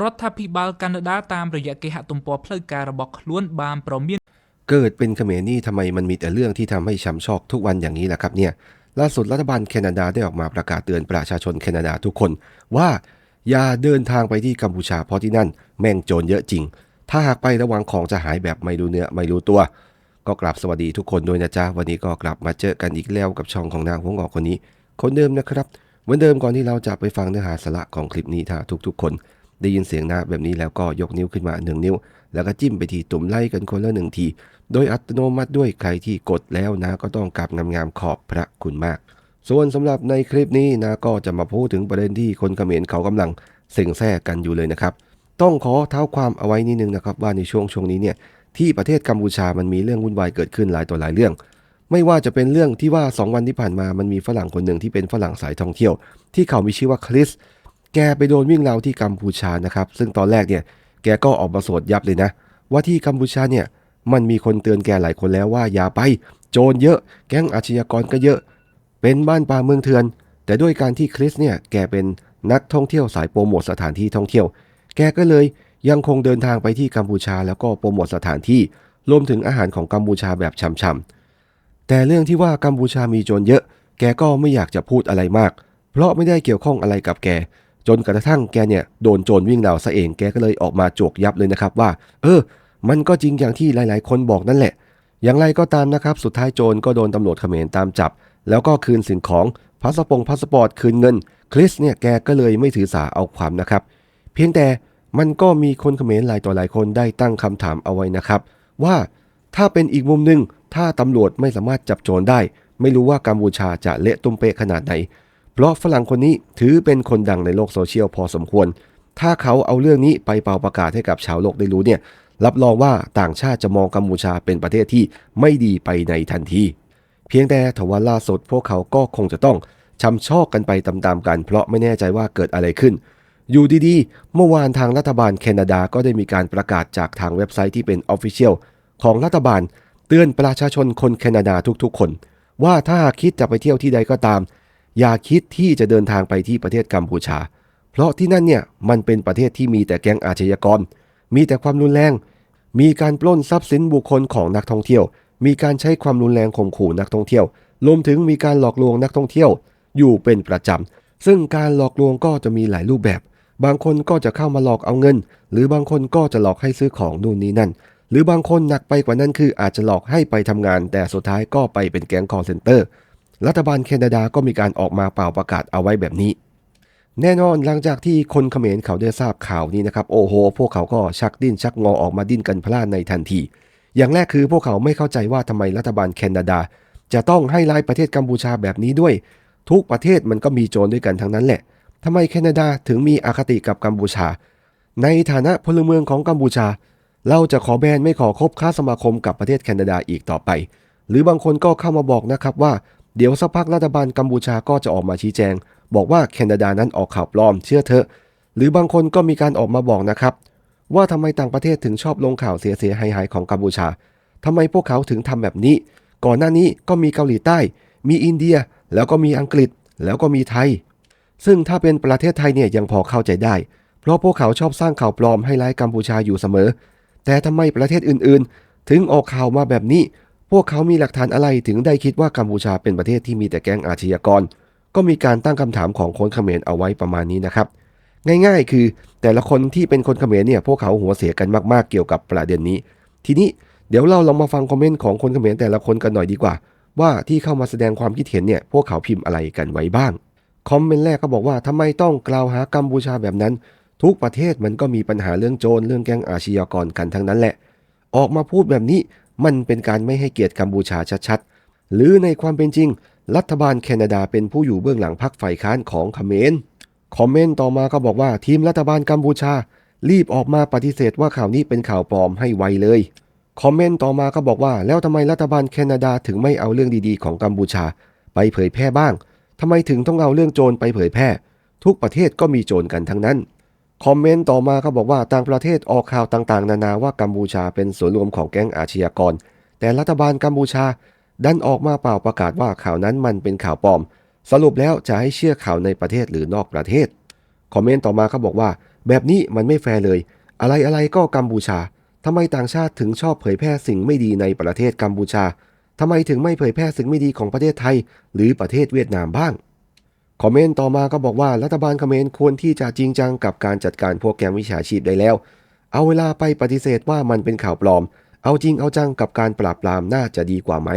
រដ្ឋាភិបាលកាណាដាតាមរយៈគេហទំព័រផ្លូវការរបស់ខ្លួនបានប្រមាន เกิดเป็นเขมรนี่ทำไมมันมีแต่เรื่องที่ทำให้ช้ำชอกทุกวันอย่างนี้ล่ะครับเนี่ยล่าสุดรัฐบาลแคนาดาได้ออกมาประกาศเตือนประชาชนแคนาดาทุกคน ว่าอย่าเดินทางไปที่กัมพูชาเพราะที่นั่นแม่งโจรเยอะจริง ถ้าหากไประวังของจะหายแบบไม่รู้เนื้อไม่รู้ตัว ก็กลับสวัสดีทุกคนด้วยนะจ๊ะวันนี้ก็กลับมาเจอกันอีกแล้วกับช่องของนางหัวงอกคนนี้ คนเดิมนะครับเหมือนเดิมก่อนที่เราจะไปฟังเนื้อหาสาระของคลิปนี้ถ้าทุกๆ คน ได้ยินเสียงนะแบบนี้แล้วก็ยกนิ้วขึ้นมาหนึ่งนิ้ว แล้วก็จิ้มไปที่ตุ่มไล่กันคนละหนึ่งที โดยอัตโนมัติด้วยใครที่กดแล้วนะก็ต้องกลับงามๆขอบพระคุณมาก ส่วนสำหรับในคลิปนี้นะก็จะมาพูดถึงประเด็นที่คนเขมรเขากำลังเซ็งแซ่กันอยู่เลยนะครับ ต้องขอเท้าความเอาไว้นิดนึงนะครับว่าในช่วงช่วงนี้เนี่ยที่ประเทศกัมพูชามันมีเรื่องวุ่นวายเกิดขึ้นหลายต่อหลายเรื่อง ไม่ว่าจะเป็นเรื่องที่ว่า 2 วันที่ผ่านมามันมีฝรั่งคนหนึ่งที่เป็นฝรั่งสายท่องเที่ยว ที่เขามีชื่อว่าคริส แกไปโดนวิ่งราวที่กัมพูชานะครับ ซึ่งตอนแรกเนี่ยแกก็ออกมาสวดยับเลยนะ ว่าที่กัมพูชาเนี่ยมันมีคนเตือนแกหลายคนแล้วว่าอย่าไป โจรเยอะ แก๊งอาชญากรก็เยอะ เป็นบ้านป่าเมืองเถื่อน แต่ด้วยการที่คริสเนี่ยแกเป็นนักท่องเที่ยวสายโปรโมทสถานที่ท่องเที่ยว แกก็เลยยังคงเดินทางไปที่กัมพูชา แล้วก็โปรโมทสถานที่รวมถึงอาหารของกัมพูชาแบบช่ำๆแต่เรื่องที่ว่ากัมพูชามีโจรเยอะ แกก็ไม่อยากจะพูดอะไรมาก เพราะไม่ได้เกี่ยวข้องอะไรกับแก จนกระทั่งแกเนี่ยโดนโจรวิ่งราซะเองแกก็เลยออกมาโจกยับเลยนะครับว่า เออ มันก็จริงอย่างที่หลาย ๆ คนบอกนั่นแหละ อย่างไรก็ตามนะครับ สุดท้ายโจรก็โดนตำรวจเขมรตามจับ แล้วก็คืนสิ่งของพาสปงพาสปอร์ตคืนเงิน คริสเนี่ยแกก็เลยไม่ถือสาเอาความนะครับ เพียงแต่มันก็มีคนเขมรหลายต่อหลายคนได้ตั้งคำถามเอาไว้นะครับ ว่าถ้าเป็นอีกมุมหนึ่งถ้าตำรวจไม่สามารถจับโจรได้ ไม่รู้ว่ากัมพูชาจะเละตุ้มเปะขนาดไหน เพราะฝรั่งคนนี้ถือเป็นคนดังในโลกโซเชียลพอสมควร ถ้าเขาเอาเรื่องนี้ไปเป่าประกาศให้กับชาวโลกได้รู้เนี่ย รับรองว่าต่างชาติจะมองกัมพูชาเป็นประเทศที่ไม่ดีไปในทันที เพียงแต่ทว่าล่าสุดพวกเขาก็คงจะต้องช้ำชอกกันไปตามๆกัน เพราะไม่แน่ใจว่าเกิดอะไรขึ้น อยู่ดีๆ เมื่อวานทางรัฐบาลแคนาดาก็ได้มีการประกาศจากทางเว็บไซต์ที่เป็น Official ของรัฐบาล เตือนประชาชนคนแคนาดาทุกๆ คน ว่าถ้าคิดจะไปเที่ยวที่ใดก็ตาม อย่าคิดที่จะเดินทางไปที่ประเทศกัมพูชา เพราะที่นั่นเนี่ยมันเป็นประเทศที่มีแต่แก๊งอาชญากร มีแต่ความรุนแรง มีการปล้นทรัพย์สินบุคคลของนักท่องเที่ยว มีการใช้ความรุนแรงข่มขู่นักท่องเที่ยว รวมถึงมีการหลอกลวงนักท่องเที่ยว อยู่เป็นประจำ ซึ่งการหลอกลวงก็จะมีหลายรูปแบบ บางคนก็จะเข้ามาหลอกเอาเงิน หรือบางคนก็จะหลอกให้ซื้อของนู่นนี่นั่น หรือบางคนหนักไปกว่านั้นคืออาจจะหลอกให้ไปทำงาน แต่สุดท้ายก็ไปเป็นแก๊งคอร์เซนเตอร์ รัฐบาลแคนาดาก็มีการออกมาเป่าประกาศเอาไว้แบบนี้ แน่นอนหลังจากที่คนเขมรเขาได้ทราบข่าวนี้นะครับ โอ้โห พวกเขาก็ชักดิ้นชักงอออกมาดิ้นกันพล่านในทันที อย่างแรกคือพวกเขาไม่เข้าใจว่าทำไมรัฐบาลแคนาดา จะต้องให้รายประเทศกัมพูชาแบบนี้ด้วย ทุกประเทศมันก็มีโจรด้วยกันทั้งนั้นแหละทำไมแคนาดาถึงมีอคติกับกัมพูชา ในฐานะพลเมืองของกัมพูชา เราจะขอแบนไม่ขอคบค้าสมาคมกับประเทศแคนาดาอีกต่อไป หรือบางคนก็เข้ามาบอกนะครับว่า เดี๋ยวสักพักรัฐบาลกัมพูชาก็จะออกมาชี้แจง บอกว่าแคนาดานั้นออกข่าวปลอม เชื่อเถอะ หรือบางคนก็มีการออกมาบอกนะครับ ว่าทำไมต่างประเทศถึงชอบลงข่าวเสียๆหายๆของกัมพูชาทำไมพวกเขาถึงทำแบบนี้ ก่อนหน้านี้ก็มีเกาหลีใต้ มีอินเดีย แล้วก็มีอังกฤษ แล้วก็มีไทย ซึ่งถ้าเป็นประเทศไทยเนี่ยยังพอเข้าใจได้ เพราะพวกเขาชอบสร้างข่าวปลอมให้ร้ายกัมพูชาอยู่เสมอ แต่ทำไมประเทศอื่นๆ ถึงออกข่าวมาแบบนี้ พวกเขามีหลักฐานอะไรถึงได้คิดว่ากัมพูชาเป็นประเทศที่มีแต่แก๊งอาชญากร ก็มีการตั้งคำถามของคนเขมรเอาไว้ประมาณนี้นะครับ ง่ายๆ คือแต่ละคนที่เป็นคนเขมรเนี่ยพวกเขาหัวเสียกันมากๆเกี่ยวกับประเด็นนี้ ทีนี้เดี๋ยวเราลองมาฟังคอมเมนต์ของคนเขมรแต่ละคนกันหน่อยดีกว่า ว่าที่เข้ามาแสดงความคิดเห็นเนี่ยพวกเขาพิมพ์อะไรกันไว้บ้างคอมเมนต์แรกก็บอกว่าทำไมต้องกล่าวหากัมพูชาแบบนั้น ทุกประเทศมันก็มีปัญหาเรื่องโจรเรื่องแก๊งอาชญากรกันทั้งนั้นแหละ ออกมาพูดแบบนี้ มันเป็นการไม่ให้เกียรติกัมพูชาชัดๆ หรือในความเป็นจริง รัฐบาลแคนาดาเป็นผู้อยู่เบื้องหลังพรรคฝ่ายค้านของเขมรคอมเมนต์ต่อมาก็บอกว่าทีมรัฐบาลกัมพูชา รีบออกมาปฏิเสธว่าข่าวนี้เป็นข่าวปลอมให้ไวเลยคอมเมนต์ต่อมาก็บอกว่าแล้วทำไมรัฐบาลแคนาดาถึงไม่เอาเรื่องดีๆของกัมพูชา ไปเผยแพร่บ้างทำไมถึงต้องเอาเรื่องโจรไปเผยแพร่ ทุกประเทศก็มีโจรกันทั้งนั้น คอมเมนต์ต่อมาก็บอกว่าต่างประเทศออกข่าวต่างๆ นานาว่ากัมพูชาเป็นส่วนรวมของแก๊งอาชญากร แต่รัฐบาลกัมพูชาดันออกมาเปล่าประกาศว่าข่าวนั้นมันเป็นข่าวปลอม สรุปแล้วจะให้เชื่อข่าวในประเทศหรือนอกประเทศ คอมเมนต์ต่อมาเขาบอกว่า แบบนี้มันไม่แฟร์เลย อะไรอะไรก็กัมพูชาทำไมต่างชาติถึงชอบเผยแพร่สิ่งไม่ดีในประเทศกัมพูชาทำไมถึงไม่เผยแพร่สิ่งไม่ดีของประเทศไทย หรือประเทศเวียดนามบ้าง คอมเมนต์ต่อมาก็บอกว่ารัฐบาลเขมรควรที่จะจริงจังกับการจัดการพวกแก๊งวิชาชีพได้แล้ว เอาเวลาไปปฏิเสธว่ามันเป็นข่าวปลอม เอาจริงเอาจังกับการปราบปรามน่าจะดีกว่าไหม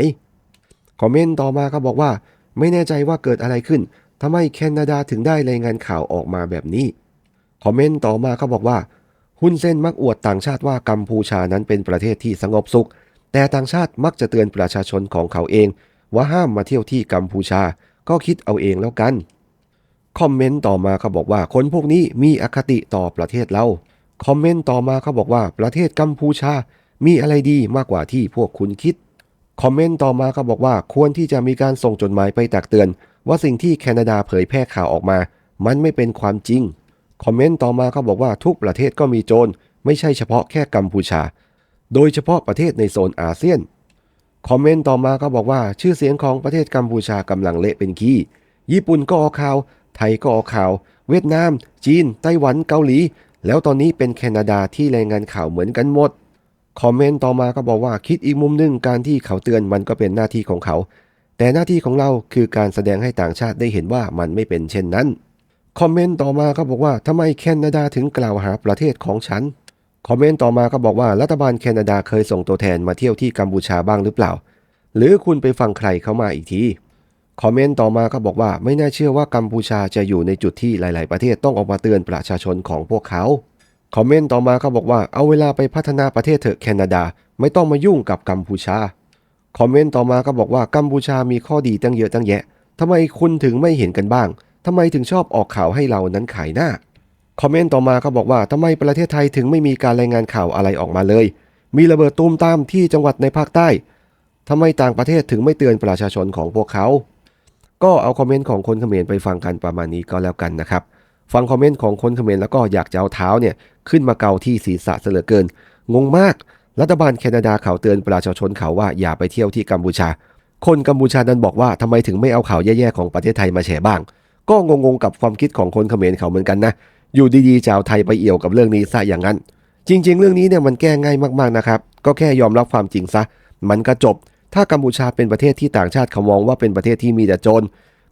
คอมเมนต์ต่อมาก็บอกว่า ไม่แน่ใจว่าเกิดอะไรขึ้นทำไมแคนาดาถึงได้รายงานข่าวออกมาแบบนี้ คอมเมนต์ต่อมาก็บอกว่าฮุนเซนมักอวดต่างชาติว่ากัมพูชานั้นเป็นประเทศที่สงบสุข แต่ต่างชาติมักจะเตือนประชาชนของเขาเอง ว่าห้ามมาเที่ยวที่กัมพูชา ก็คิดเอาเองแล้วกัน คอมเมนต์ต่อมาเขาบอกว่าคนพวกนี้มีอคติต่อประเทศเรา คอมเมนต์ต่อมาเขาบอกว่าประเทศกัมพูชา มีอะไรดีมากกว่าที่พวกคุณคิด คอมเมนต์ต่อมาเขาบอกว่าควรที่จะมีการส่งจดหมายไปตักเตือน ว่าสิ่งที่แคนาดาเผยแพร่ข่าวออกมา มันไม่เป็นความจริง คอมเมนต์ต่อมาเขาบอกว่าทุกประเทศก็มีโจรไม่ใช่เฉพาะแค่กัมพูชา โดยเฉพาะประเทศในโซนอาเซียน คอมเมนต์ต่อมาก็บอกว่าชื่อเสียงของประเทศกัมพูชากำลังเละเป็นขี้ญี่ปุ่นก็ออกข่าว ไทยก็ออกข่าว เวียดนาม จีน ไต้หวันเกาหลี แล้วตอนนี้เป็นแคนาดาที่รายงานข่าวเหมือนกันหมด คอมเมนต์ต่อมาก็บอกว่าคิดอีกมุมหนึ่งการที่เขาเตือนมันก็เป็นหน้าที่ของเขา แต่หน้าที่ของเราคือการแสดงให้ต่างชาติได้เห็นว่ามันไม่เป็นเช่นนั้น คอมเมนต์ต่อมาก็บอกว่าทำไมแคนาดาถึงกล่าวหาประเทศของฉัน คอมเมนต์ต่อมาก็บอกว่ารัฐบาลแคนาดาเคยส่งตัวแทนมาเที่ยวที่กัมพูชาบ้างหรือเปล่า หรือคุณไปฟังใครเข้ามาอีกที คอมเมนต์ต่อมาก็บอกว่าไม่น่าเชื่อว่ากัมพูชาจะอยู่ในจุดที่หลาย ๆ ประเทศต้องออกมาเตือนประชาชนของพวกเขาคอมเมนต์ต่อมาก็บอกว่าเอาเวลาไปพัฒนาประเทศเถอะแคนาดา ไม่ต้องมายุ่งกับกัมพูชาคอมเมนต์ต่อมาก็บอกว่ากัมพูชามีข้อดีตั้งเยอะตั้งแยะทำไมคุณถึงไม่เห็นกันบ้างทำไมถึงชอบออกข่าวให้เรานั้นขายหน้าคอมเมนต์ต่อมาก็บอกว่าทำไมประเทศไทยถึงไม่มีการรายงานข่าวอะไรออกมาเลย มีระเบิดตูมตามที่จังหวัดในภาคใต้ทำไมต่างประเทศถึงไม่เตือนประชาชนของพวกเขา ก็เอาคอมเมนต์ของคนเขมรไปฟังกันประมาณนี้ก็แล้วกันนะครับ ฟังคอมเมนต์ของคนเขมรแล้วก็อยากจะเอาเท้าเนี่ยขึ้นมาเกาที่ศีรษะเสลือเกิน งงมาก รัฐบาลแคนาดาเขาเตือนประชาชนเขาว่าอย่าไปเที่ยวที่กัมพูชา คนกัมพูชานั้นบอกว่าทำไมถึงไม่เอาข่าวแย่ๆของประเทศไทยมาแฉบ้าง ก็งงๆกับความคิดของคนเขมรเขาเหมือนกันนะ อยู่ดีๆจะเอาไทยไปเอี่ยวกับเรื่องนี้ซะอย่างนั้น จริง ๆ เรื่องนี้เนี่ยมันแก้ง่ายมากๆนะครับ ก็แค่ยอมรับความจริงซะ มันก็จบ ถ้ากัมพูชาเป็นประเทศที่ต่างชาติเขามองว่าเป็นประเทศที่มีแต่โจร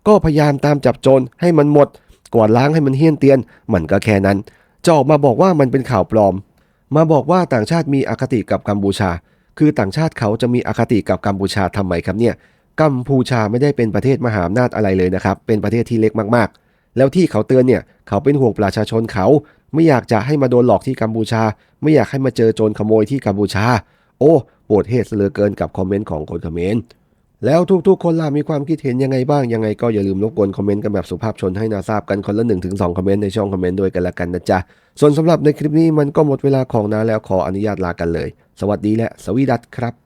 ก็พยายามตามจับโจรให้มันหมดกวาดล้างให้มันเฮี้ยนเตียน มันก็แค่นั้นจะออกมาบอกว่ามันเป็นข่าวปลอม มาบอกว่าต่างชาติมีอคติกับกัมพูชา คือต่างชาติเขาจะมีอคติกับกัมพูชาทำไมครับเนี่ยกัมพูชาไม่ได้เป็นประเทศมหาอำนาจอะไรเลยนะครับ เป็นประเทศที่เล็กมากๆ แล้วที่เขาเตือนเนี่ยเขาเป็นห่วงประชาชนเขา ไม่อยากจะให้มาโดนหลอกที่กัมพูชา ไม่อยากให้มาเจอโจรขโมยที่กัมพูชา โอ้ ปวดเหตุเลือเกินกับคอมเมนต์ของคนคอมเมนต์แล้วทุกๆ คนล่ะมีความคิดเห็นยังไงบ้างยังไงก็อย่าลืมรบกวนคอมเมนต์กันแบบสุภาพชนให้นาทราบกันคนละ1นถึงสคอมเมนต์ในช่องคอมเมนต์ด้วยกันละกันนะจ๊ะ ส่วนสำหรับในคลิปนี้มันก็หมดเวลาของนาแล้วขออนุญาตลากันเลย สวัสดีและสวีดัตครับ